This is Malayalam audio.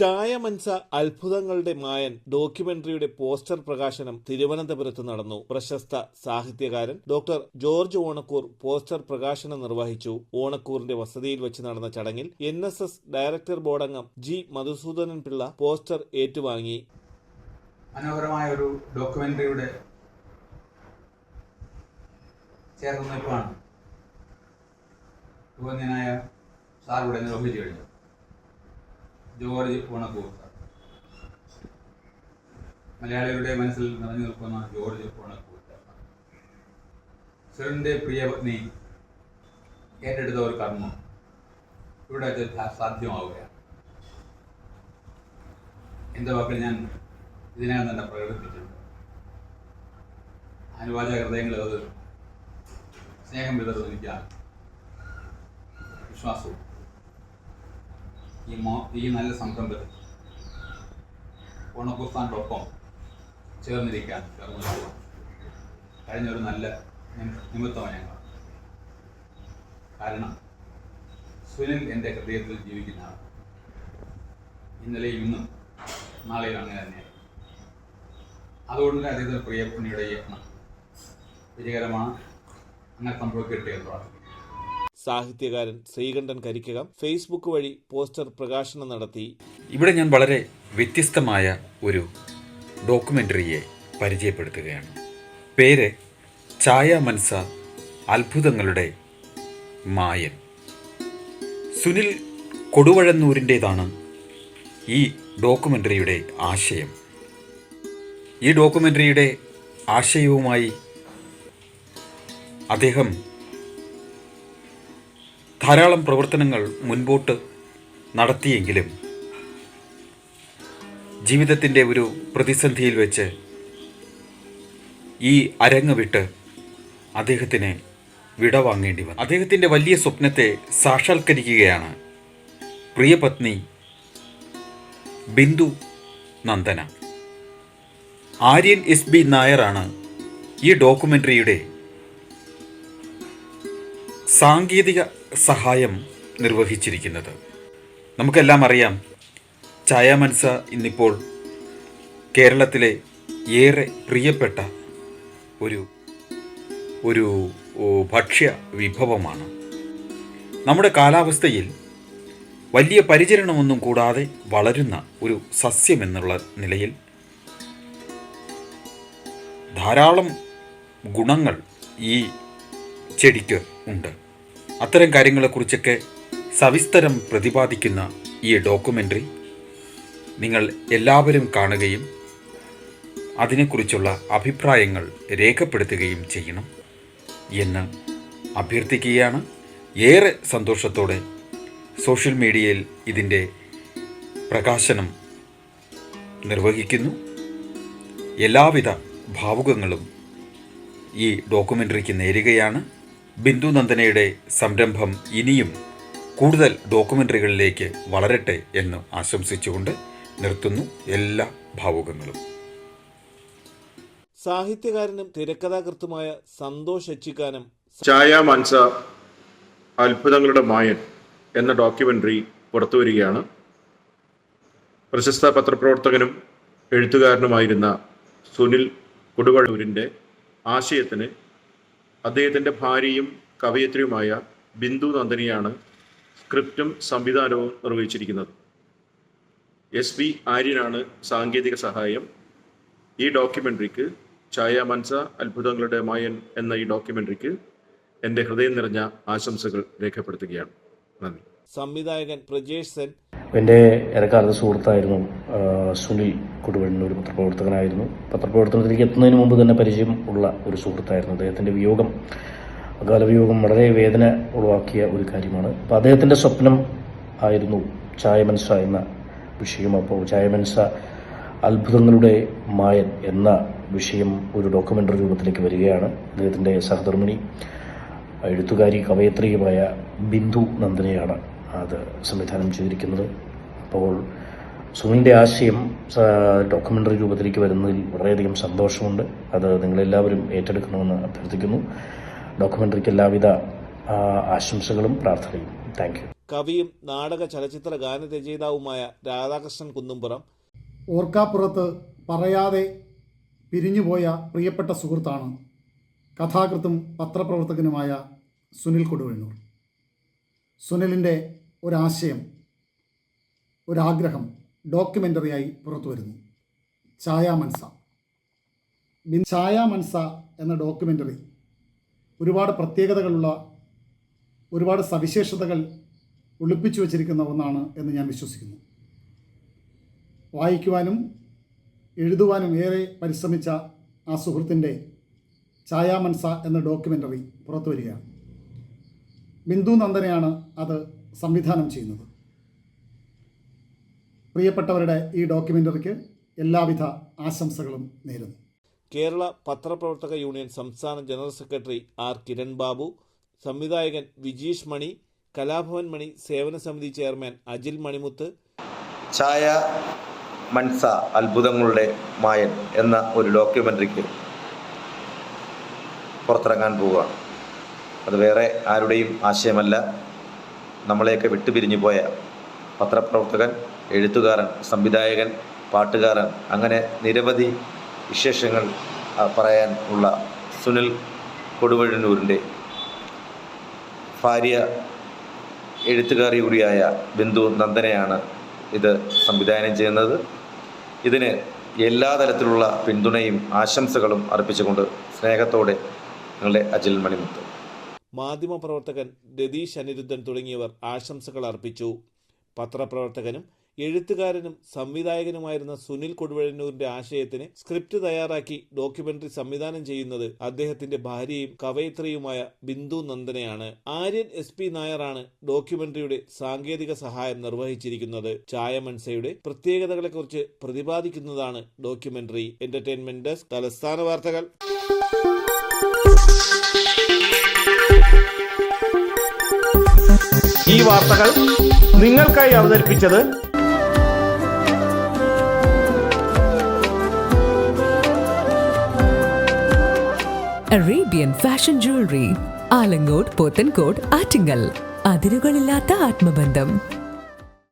ചായ മൻസ അത്ഭുതങ്ങളുടെ മായൻ ഡോക്യുമെന്ററിയുടെ പോസ്റ്റർ പ്രകാശനം തിരുവനന്തപുരത്ത് നടന്നു. പ്രശസ്ത സാഹിത്യകാരൻ ഡോക്ടർ ജോർജ് ഓണക്കൂർ പോസ്റ്റർ പ്രകാശനം നിർവഹിച്ചു. ഓണക്കൂറിന്റെ വസതിയിൽ വെച്ച് നടന്ന ചടങ്ങിൽ എൻ ഡയറക്ടർ ബോർഡംഗം ജി മധുസൂദനൻ പിള്ള പോസ്റ്റർ ഏറ്റുവാങ്ങി. മനോഹരമായ ഒരു ഡോക്യുമെന്ററിയുടെ ചേർന്ന് സാർ ഇവിടെ നിർവഹിച്ചു കഴിഞ്ഞു ജോർജ് ഓണക്കൂർ മലയാളികളുടെ മനസ്സിൽ നിറഞ്ഞു നിൽക്കുന്ന ജോർജ് ഓണക്കൂർ സുരന്റെ പ്രിയ പത്നി ഏറ്റെടുത്ത ഒരു കർമ്മം. ഇവിടെ സാധ്യമാവുകയാണ്. എന്റെ വാക്കിൽ ഞാൻ ഇതിനകം തന്നെ പ്രകടിപ്പിച്ചിട്ടുണ്ട്. അനുവാചക ഹൃദയങ്ങൾ അത് സ്നേഹം വിതറുന്നു എനിക്കാണ് വിശ്വാസവും. ഈ മോ ഈ നല്ല സംരംഭത്തിൽ ഓണക്കുസ്താനോടൊപ്പം ചേർന്നിരിക്കാൻ ചേർന്ന് കഴിഞ്ഞൊരു നല്ല നിമി- നിമിത്തമാണ് ഞങ്ങൾ. കാരണം സുനിൽ എന്റെ ഹൃദയത്തിൽ ജീവിക്കുന്ന ആൾ ഇന്നലെയും ഇന്നും നാളെയും അങ്ങനെ തന്നെയാണ്. അതുകൊണ്ട് അദ്ദേഹത്തിന് പ്രിയപ്പണിയുടെ യത്നം വിജയകരമാണ്. അങ്ങനെ സംഭവിക്കട്ടെ എന്ന് പ്രാർത്ഥിക്കുന്നു. സാഹിത്യകാരൻ ശ്രീകണ്ഠൻ കരിക്കകം ഫേസ്ബുക്ക് വഴി പോസ്റ്റർ പ്രകാശനം നടത്തി. ഇവിടെ ഞാൻ വളരെ വ്യത്യസ്തമായ ഒരു ഡോക്യുമെന്ററിയെ പരിചയപ്പെടുത്തുകയാണ്. പേര് ഛായ മൻസ അത്ഭുതങ്ങളുടെ മായൻ. സുനിൽ കൊടുവഴന്നൂരിന്റേതാണ് ഈ ഡോക്യുമെന്ററിയുടെ ആശയം. ഈ ഡോക്യുമെന്ററിയുടെ ആശയവുമായി അദ്ദേഹം ധാരാളം പ്രവർത്തനങ്ങൾ മുൻപോട്ട് നടത്തിയെങ്കിലും ജീവിതത്തിന്റെ ഒരു പ്രതിസന്ധിയിൽ വെച്ച് ഈ അരങ്ങ് വിട്ട് അദ്ദേഹത്തിന് വിടവാങ്ങേണ്ടി വന്നു. അദ്ദേഹത്തിന്റെ വലിയ സ്വപ്നത്തെ സാക്ഷാത്കരിക്കുകയാണ് പ്രിയപത്നി ബിന്ദു നന്ദന. ആര്യൻ എസ് ബി നായറാണ് ഈ ഡോക്യുമെന്ററിയുടെ സാങ്കേതിക സഹായം നിർവഹിച്ചിരിക്കുന്നത്. നമുക്കെല്ലാം അറിയാം ചായ മൻസ ഇന്നിപ്പോൾ കേരളത്തിലെ ഏറെ പ്രിയപ്പെട്ട ഒരു ഒരു ഭക്ഷ്യ വിഭവമാണ്. നമ്മുടെ കാലാവസ്ഥയിൽ വലിയ പരിചരണമൊന്നും കൂടാതെ വളരുന്ന ഒരു സസ്യം എന്നുള്ള നിലയിൽ ധാരാളം ഗുണങ്ങൾ ഈ ചെടിക്ക് ഉണ്ട്. അത്തരം കാര്യങ്ങളെക്കുറിച്ചൊക്കെ സവിസ്തരം പ്രതിപാദിക്കുന്ന ഈ ഡോക്യുമെന്ററി നിങ്ങൾ എല്ലാവരും കാണുകയും അതിനെക്കുറിച്ചുള്ള അഭിപ്രായങ്ങൾ രേഖപ്പെടുത്തുകയും ചെയ്യണം എന്ന് അഭ്യർത്ഥിക്കുകയാണ്. ഏറെ സന്തോഷത്തോടെ സോഷ്യൽ മീഡിയയിൽ ഇതിന്റെ പ്രകാശനം നിർവഹിക്കുന്നു. എല്ലാവിധ ഭാവുകങ്ങളും ഈ ഡോക്യുമെന്ററിക്ക് നേരുകയാണ്. ബിന്ദു നന്ദനയുടെ സംരംഭം ഇനിയും കൂടുതൽ ഡോക്യുമെന്ററികളിലേക്ക് വളരട്ടെ എന്ന് ആശംസിച്ചുകൊണ്ട് നിർത്തുന്നു എല്ലാ ഭാവുകങ്ങളും. സാഹിത്യകാരനും തിരക്കഥാകൃത്തുമായ സന്തോഷ് എച്ചിക്കാനം ചായ മാൻസ അത്ഭുതങ്ങളുടെ മായൻ എന്ന ഡോക്യുമെന്ററി പുറത്തുവരികയാണ് പ്രശസ്ത പത്രപ്രവർത്തകനും എഴുത്തുകാരനുമായിരുന്ന സുനിൽ കൊടുവഴൂരിന്റെ ആശയത്തിന് അദ്ദേഹത്തിന്റെ ഭാര്യയും കവയത്രിയുമായ ബിന്ദു നന്ദനിയാണ് സ്ക്രിപ്റ്റും സംവിധാനവും നിർവഹിച്ചിരിക്കുന്നത്. എസ് വി ആര്യനാണ് സാങ്കേതിക സഹായം. ഈ ഡോക്യുമെന്ററിക്ക് ഛായ മൻസ അത്ഭുതങ്ങളുടെ മായൻ എന്ന ഈ ഡോക്യുമെന്ററിക്ക് എന്റെ ഹൃദയം നിറഞ്ഞ ആശംസകൾ രേഖപ്പെടുത്തുകയാണ്. നന്ദി. സംവിധായകൻ പ്രജേഷ് സെൻ എന്റെ ഇടക്കാലത്ത് സുഹൃത്തായിരുന്നു സുനിൽ കൊടുവണ്ണൂർ ഒരു പത്രപ്രവർത്തകനായിരുന്നു. പത്രപ്രവർത്തനത്തിലേക്ക് എത്തുന്നതിന് മുമ്പ് തന്നെ പരിചയം ഉള്ള ഒരു സുഹൃത്തായിരുന്നു അദ്ദേഹത്തിന്റെ വിയോഗം. അകാല വിയോഗം വളരെ വേദന ഉളവാക്കിയ ഒരു കാര്യമാണ്. അപ്പോൾ അദ്ദേഹത്തിന്റെ സ്വപ്നം ആയിരുന്നു ചായമൻസ എന്ന വിഷയം. അപ്പോൾ ചായമൻസ അത്ഭുതങ്ങളുടെ മായൻ എന്ന വിഷയം ഒരു ഡോക്യുമെന്ററി രൂപത്തിലേക്ക് വരികയാണ്. അദ്ദേഹത്തിന്റെ സഹധർമ്മിണി എഴുത്തുകാരി കവയത്രിയുമായ ബിന്ദു നന്ദനയാണ് അത് സംവിധാനം ചെയ്തിരിക്കുന്നത്. അപ്പോൾ സുനിലിന്റെ ആശയം ഡോക്യുമെന്ററി രൂപത്തിലേക്ക് വരുന്നതിൽ വളരെയധികം സന്തോഷമുണ്ട്. അത് നിങ്ങളെല്ലാവരും ഏറ്റെടുക്കണമെന്ന് അഭ്യർത്ഥിക്കുന്നു. ഡോക്യുമെന്ററിക്ക് എല്ലാവിധ ആശംസകളും പ്രാർത്ഥനയും. താങ്ക് യു കവിയും നാടക ചലച്ചിത്ര ഗാനരചയിതാവുമായ രാധാകൃഷ്ണൻ കുന്നുംപുറം. ഓർക്കാപ്പുറത്ത് പറയാതെ പിരിഞ്ഞുപോയ പ്രിയപ്പെട്ട സുഹൃത്താണ് കഥാകൃത്തും പത്രപ്രവർത്തകനുമായ സുനിൽ കൊടുവണ്ണൂർ. സുനിലിന്റെ ഒരാശയം ഒരാഗ്രഹം ഡോക്യുമെന്ററിയായി പുറത്തു വരുന്നു. ഛായ മൻസ. ഛായ മൻസ എന്ന ഡോക്യുമെന്ററി ഒരുപാട് പ്രത്യേകതകളുള്ള ഒരുപാട് സവിശേഷതകൾ ഒളിപ്പിച്ചു വച്ചിരിക്കുന്ന ഒന്നാണ് എന്ന് ഞാൻ വിശ്വസിക്കുന്നു. വായിക്കുവാനും എഴുതുവാനും ഏറെ പരിശ്രമിച്ച ആ സുഹൃത്തിന്റെ ഛായാമൻസ എന്ന ഡോക്യുമെന്ററി പുറത്തു വരികയാണ്. ബിന്ദു നന്ദനയാണ് അത് സംവിധാനം ചെയ്യുന്നത്. പ്രിയപ്പെട്ടവരുടെ ഈ ഡോക്യുമെന്ററിക്ക് എല്ലാവിധ ആശംസകളും നേരുന്നു. കേരള പത്രപ്രവർത്തക യൂണിയൻ സംസ്ഥാന general secretary R Kiran Babu സംവിധായകൻ വിജീഷ് മണി കലാഭവൻ മണി സേവന സമിതി ചെയർമാൻ അജിൽ മണിമുത്ത് ഛായ മൻസ അത്ഭുതങ്ങളുടെ മായൻ എന്ന ഒരു ഡോക്യുമെന്ററിക്ക് പുറത്തിറങ്ങാൻ പോവുകയാണ്. അത് വേറെ ആരുടെയും ആശയമല്ല. നമ്മളെയൊക്കെ വിട്ടുപിരിഞ്ഞു പോയ പത്രപ്രവർത്തകൻ എഴുത്തുകാരൻ സംവിധായകൻ പാട്ടുകാരൻ അങ്ങനെ നിരവധി വിശേഷങ്ങൾ പറയാൻ ഉള്ള സുനിൽ കൊടുവഴന്നൂരിന്റെ ഭാര്യ എഴുത്തുകാരി കൂടിയായ ബിന്ദു നന്ദനയാണ് ഇത് സംവിധാനം ചെയ്യുന്നത്. ഇതിന് എല്ലാ തരത്തിലുള്ള പിന്തുണയും ആശംസകളും അർപ്പിച്ചുകൊണ്ട് സ്നേഹത്തോടെ നിങ്ങളുടെ അജിൽ മണിമുത്ത്. മാധ്യമപ്രവർത്തകൻ രതീഷ് അനിരുദ്ധൻ തുടങ്ങിയവർ ആശംസകൾ അർപ്പിച്ചു. പത്രപ്രവർത്തകനും എഴുത്തുകാരനും സംവിധായകനുമായിരുന്ന സുനിൽ കൊടുവഴന്നൂരിന്റെ ആശയത്തിന് സ്ക്രിപ്റ്റ് തയ്യാറാക്കി ഡോക്യുമെന്ററി സംവിധാനം ചെയ്യുന്നത് അദ്ദേഹത്തിന്റെ ഭാര്യയും കവയിത്രിയുമായ ബിന്ദു നന്ദനയാണ്. ആര്യൻ എസ് പി നായറാണ് ഡോക്യുമെന്ററിയുടെ സാങ്കേതിക സഹായം നിർവഹിച്ചിരിക്കുന്നത്. ചായമൻസയുടെ പ്രത്യേകതകളെക്കുറിച്ച് പ്രതിപാദിക്കുന്നതാണ് ഡോക്യുമെന്ററി. എന്റർടൈൻമെന്റ് ഡെസ്ക് തലസ്ഥാന വാർത്തകൾ. ഈ വാർത്തകൾ നിങ്ങൾക്കായി അവതരിപ്പിച്ചത് Arabian fashion jewellery Alangode Pothencode Attingal. അതിരുകളില്ലാത്ത ആത്മബന്ധം.